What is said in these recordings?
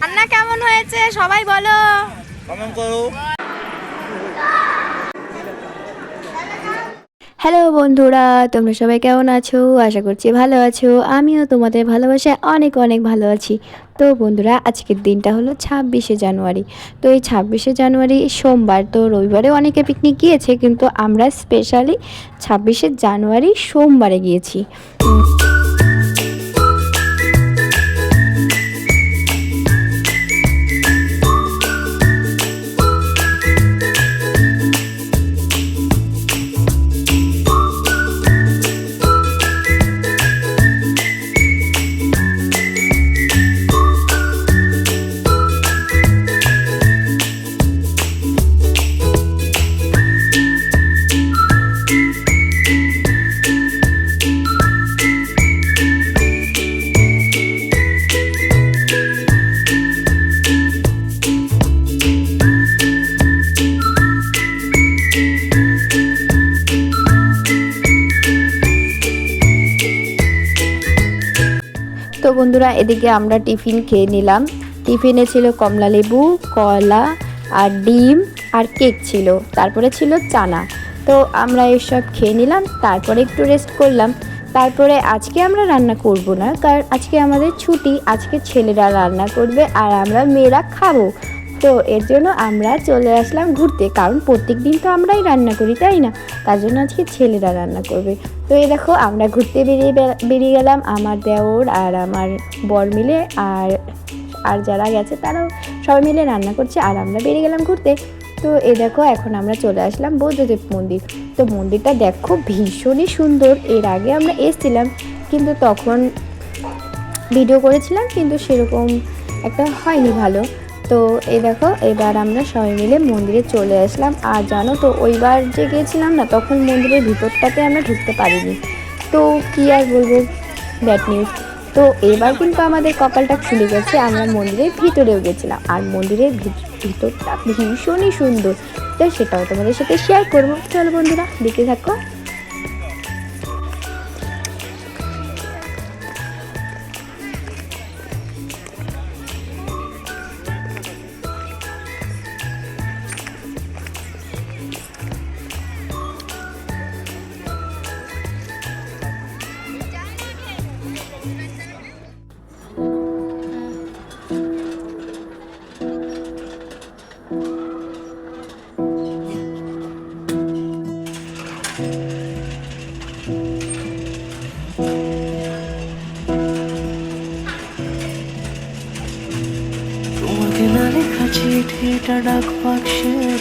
রান্না কেমন হয়েছে? সবাই বলো। কমেন্ট করো। হ্যালো বন্ধুরা তোমরা সবাই কেমন আছো? আশা করছি ভালো আছো। আমিও তোমাদের ভালোবাসায় অনেক অনেক ভালো আছি। তো বন্ধুরা আজকের দিনটা হলো ছাব্বিশে জানুয়ারি। তো এই ছাব্বিশে জানুয়ারি সোমবার তো রবিবারে অনেকে পিকনিক গিয়েছে কিন্তু আমরা স্পেশালি ছাব্বিশে জানুয়ারি সোমবারে গিয়েছি। তো বন্ধুরা, এদিকে আমরা টিফিন খেয়ে নিলাম। টিফিনে ছিল কমলা লেবু, কলা আর ডিম আর কেক ছিল। তারপরে ছিল চানা। তো আমরা এসব খেয়ে নিলাম, তারপরে একটু রেস্ট করলাম। তারপরে আজকে আমরা রান্না করব না, কারণ আজকে আমাদের ছুটি, আজকে ছেলেরা রান্না করবে আর আমরা মেয়েরা খাব। তো এর জন্য আমরা চলে আসলাম ঘুরতে, কারণ প্রত্যেক দিন তো আমরাই রান্না করি, তাই না? তার জন্য আজকে ছেলেরা রান্না করবে। তো এই দেখো, আমরা ঘুরতে বেরিয়ে বেরিয়ে গেলাম আমার দেওর আর আমার বর মিলে আর আর যারা গেছে তারাও সবাই মিলে রান্না করছে আর আমরা বেরিয়ে গেলাম ঘুরতে। তো এ দেখো, এখন আমরা চলে আসলাম বৌদ্ধদেব মন্দির। তো মন্দিরটা দেখো ভীষণই সুন্দর, এর আগে আমরা এসেছিলাম, কিন্তু তখন ভিডিও করেছিলাম, কিন্তু সেরকম একটা হয়নি ভালো। তো এই দেখো এবার আমরা সবাই মিলে মন্দিরে চলে আসলাম। আর জানো তো, ওইবার যে গিয়েছিলাম না, তখন মন্দিরের ভিতরটাতে আমরা ঢুকতে পারিনি। তো কি আর বলব ব্যাড নিউজ তো এবার কিন্তু আমাদের কপালটা খুলে গেছে, আমরা মন্দিরের ভিতরেও গেছিলাম। আর মন্দিরের ভিত- ভিতরটা ভীষণই সুন্দর। তো সেটাও তোমাদের সাথে শেয়ার করব। চলো বন্ধুরা দেখে থাকো।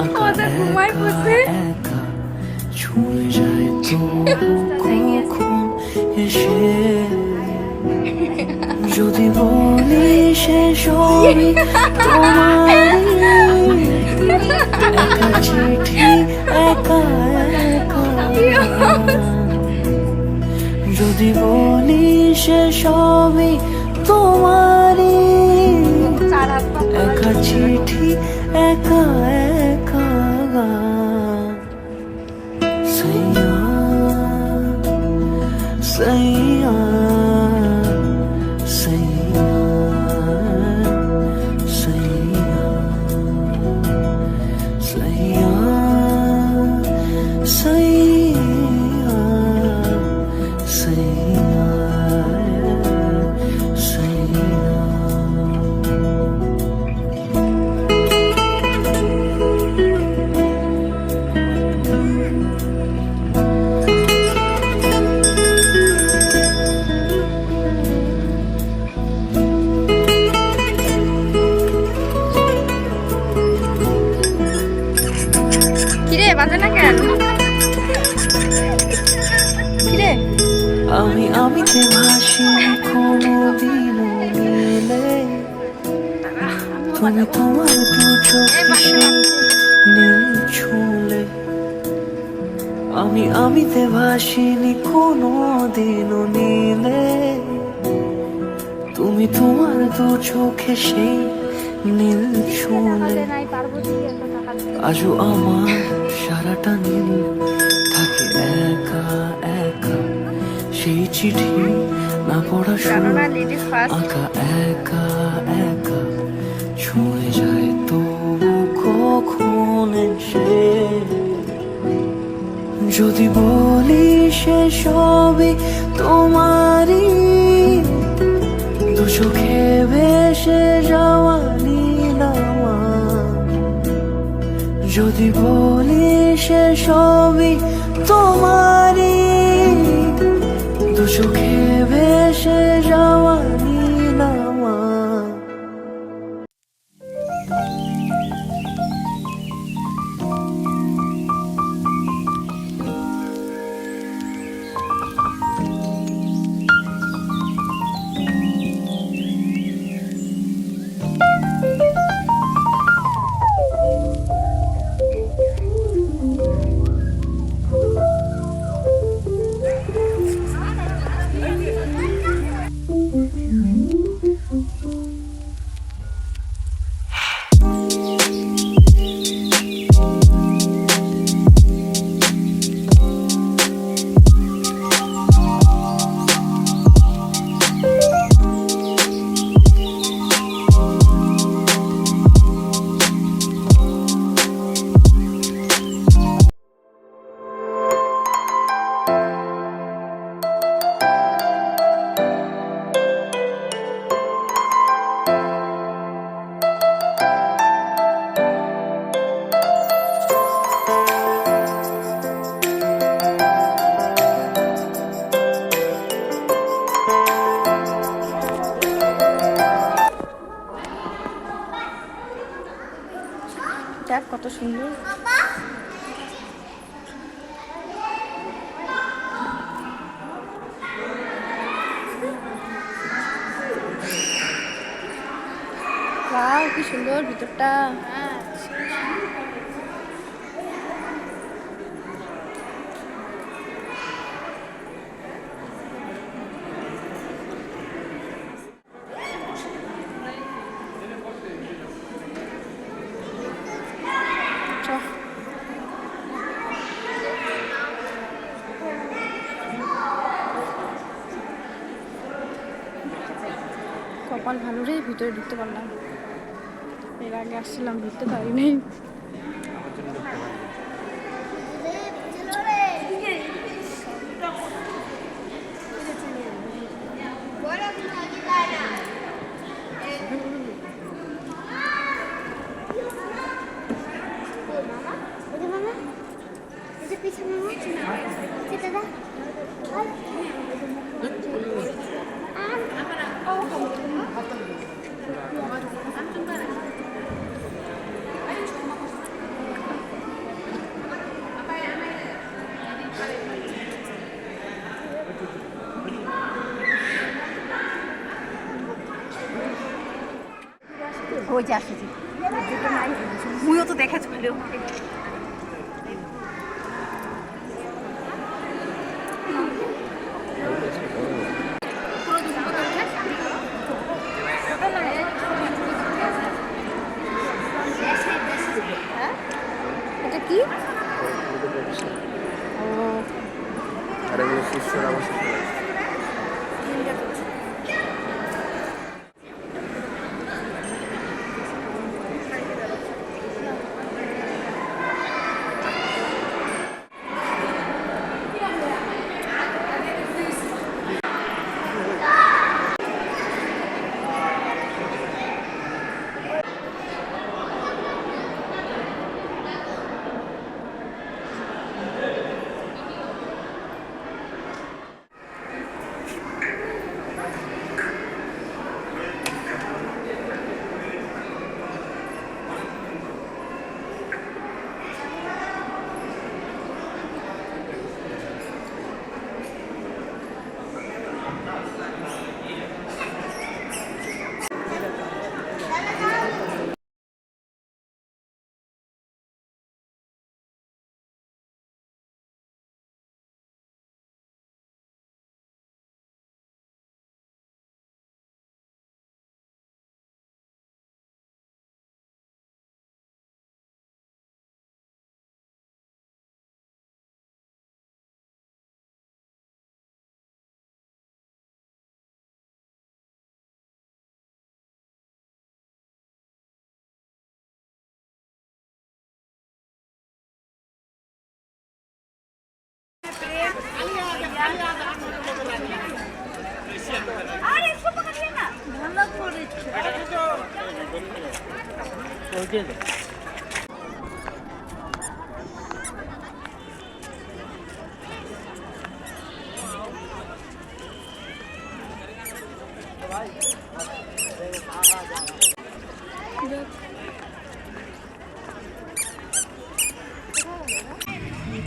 একা একা ছুঁয়ে যায় এসে যদি বলি সে সবই তোমার চিঠি একা। একা যদি বলি সে সবই তোমারই একা চিঠি একা। ভাসিনি কোনোদিনও নীলে তুমি তোমার দু চোখে নীল ছুঁলে আমি আমিতে ভাসিনি কোনো দিনও নীলে তুমি তোমার দু চোখে সেই নীল ছুঁলে আজও আমার সারাটা নীল থাকে একা একা সেই চিঠি না পড়া শুরু আঁকা একা একা ছুঁয়ে যায় তবু কখন সে যদি বলি সে সবই তোমারই দু চোখে ভেসে যাওয়া নীলামা যদি বলি সে সবই তোমারই দু চোখে ভেসে যাওয়া নীলামা Wow, কি সুন্দর ভিতরটা। কপাল ভালো রে ভিতরে ঢুকতে পারলাম আসছিলাম ঢুকতে পারি ওই যে মামা এই যে পিছনে মামা এই যে দাদা ওই যে আসতেছি মুইও তো দেখাচ্ছি ভালো এটা কি আর এগুলো শিষ্যরা বসে আরে একশো টাকা দিয়ে না ভালো করেছে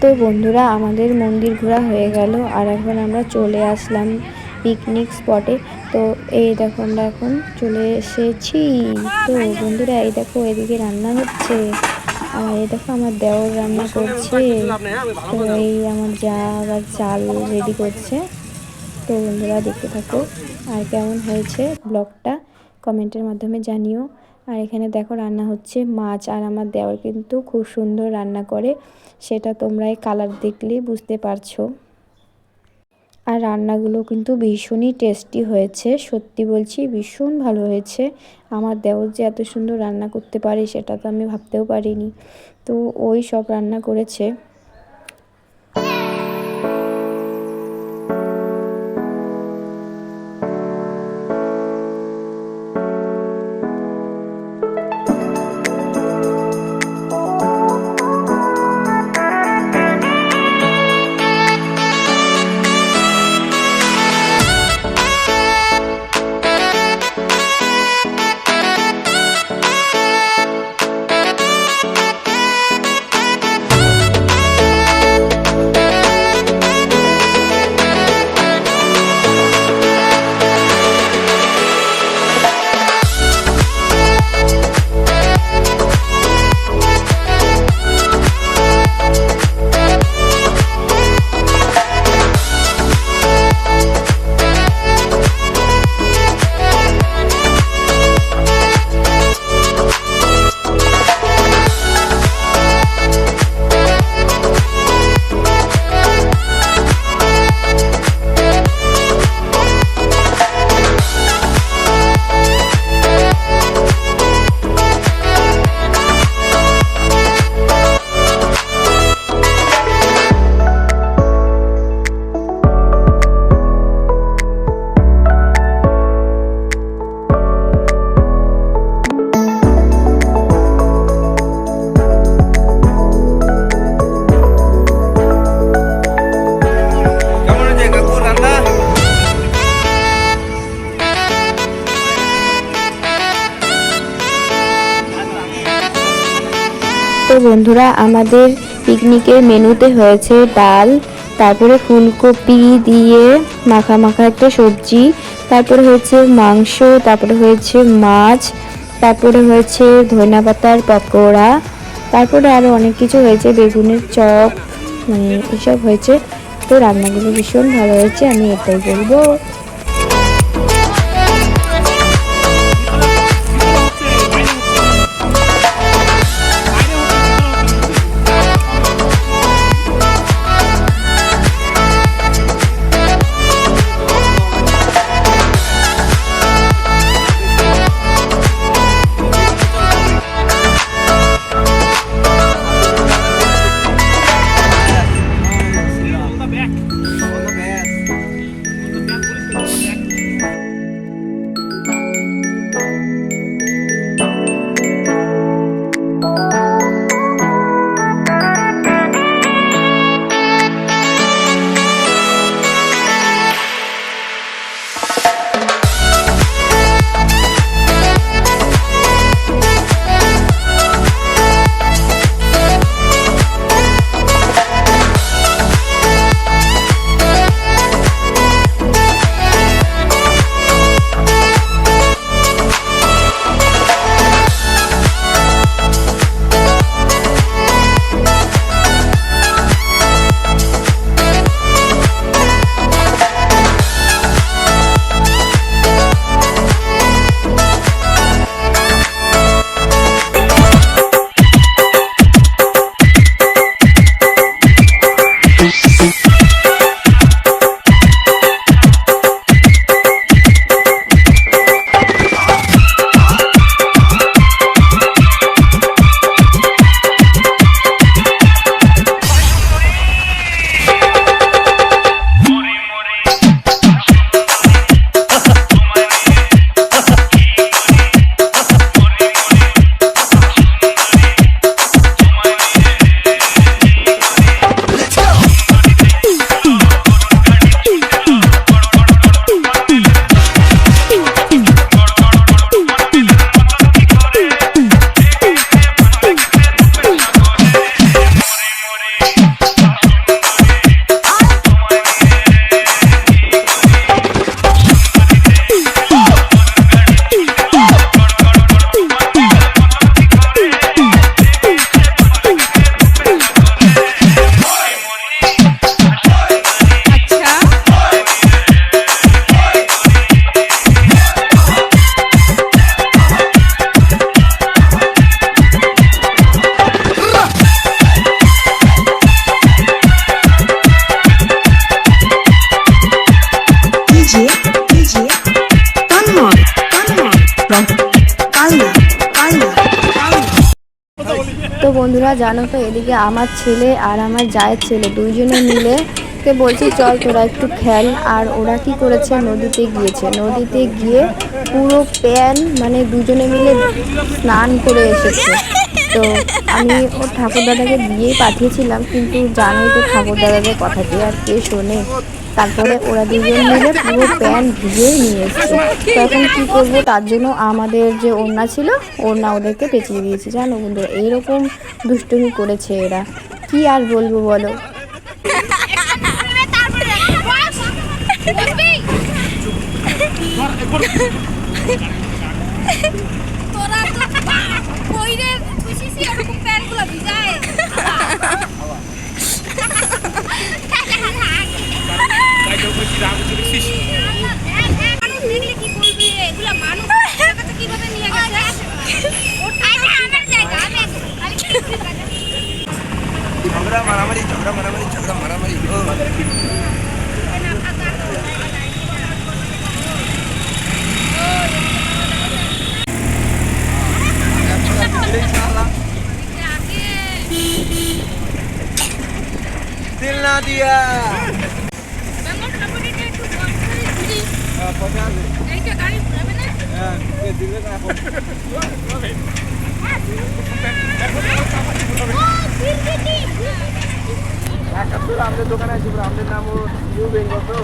তো বন্ধুরা, আমাদের মন্দির ঘোরা হয়ে গেল। আর এখন আমরা চলে আসলাম পিকনিক স্পটে তো এই দেখো আমরা এখন চলে এসেছি। তো বন্ধুরা, এই দেখো এদিকে রান্না হচ্ছে। আর এই দেখো আমার দেওর রান্না করছে। তো এই আমার যা আবার চাল রেডি করছে। তো বন্ধুরা, দেখতে থাকো। আর কেমন হয়েছে ব্লগটা কমেন্টের মাধ্যমে জানিও। আর এখানে দেখো রান্না হচ্ছে মাছ আর আমার দেওয়ার কিন্তু খুব সুন্দর রান্না করে। সেটা তোমরা এই কালার দেখলেই বুঝতে পারছ। আর রান্নাগুলো কিন্তু ভীষণই টেস্টি হয়েছে, সত্যি বলছি ভীষণ ভালো হয়েছে। আমার দেওর যে এত সুন্দর রান্না করতে পারে সেটা তো আমি ভাবতেও পারিনি। তো ওই সব রান্না করেছে। বন্ধুরা, আমাদের পিকনিকের মেনুতে হয়েছে ডাল, তারপরে ফুলকপি দিয়ে মাখা মাখা একটা সবজি, তারপরে হয়েছে মাংস, তারপরে হয়েছে মাছ, তারপরে হয়েছে ধনিয়া পাতার পকোড়া, তারপরে আরও অনেক কিছু হয়েছে, বেগুনের চপ মানে এসব হয়েছে। তো রান্নাগুলো ভীষণ ভালো হয়েছে, আমি এটাই বলব। জানো তো, এদিকে আমার ছেলে আর আমার জায়ের ছেলে দুইজনে মিলে কে বলছি, চল তোরা একটু খেল। আর ওরা কি করেছে, নদীতে গিয়েছে। নদীতে গিয়ে পুরো প্যান মানে দুজনে মিলে স্নান করে এসেছে। তো আমি ওর ঠাকুর দাদাকে দিয়েই পাঠিয়েছিলাম, কিন্তু জানোই তো ঠাকুর দাদাদের কথা কি আর কে শোনে। তারপরে ওরা দুজন মিলে পুরো প্যান্ট ভিজিয়ে নিয়ে এসছে। তো এখন কী করব? তার জন্য আমাদের যে ওড়না ছিল, ওড়না ওদেরকে পেঁচিয়ে দিয়েছি, জানো বন্ধুরা? এইরকম দুষ্টুমি করেছে এরা। কি আর বলব বলো? ઝઘડા મારામારી ઝઘડા મારામારી દિલના દિયા દિલ হ্যাঁ, একাত্তর আমাদের দোকানে আসি আমাদের নাম ও নিউ বেঙ্গল তো?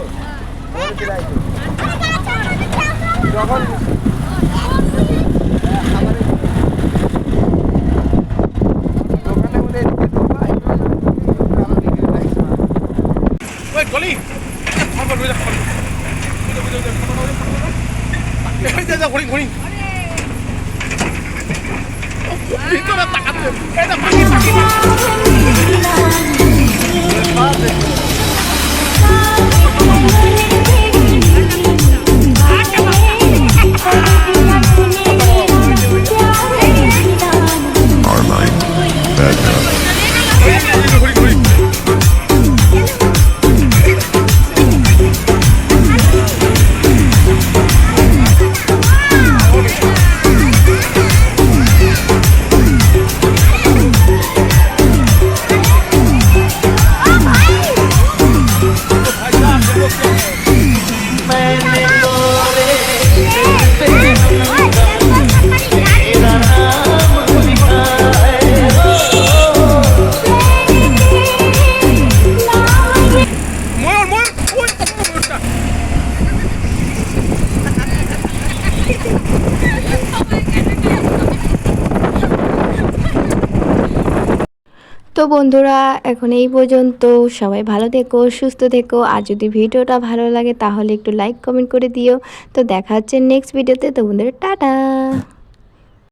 যখন গলি। ঘড়ি ঘড়ি ভিতরে Thank you. তো বন্ধুরা, এখন এই পর্যন্ত। সবাই ভালো থেকো, সুস্থ থেকো। আর যদি ভিডিওটা ভালো লাগে, তাহলে একটু লাইক কমেন্ট করে দিও। তো দেখা হচ্ছে নেক্সট ভিডিওতে তো বন্ধুরা, টাটা!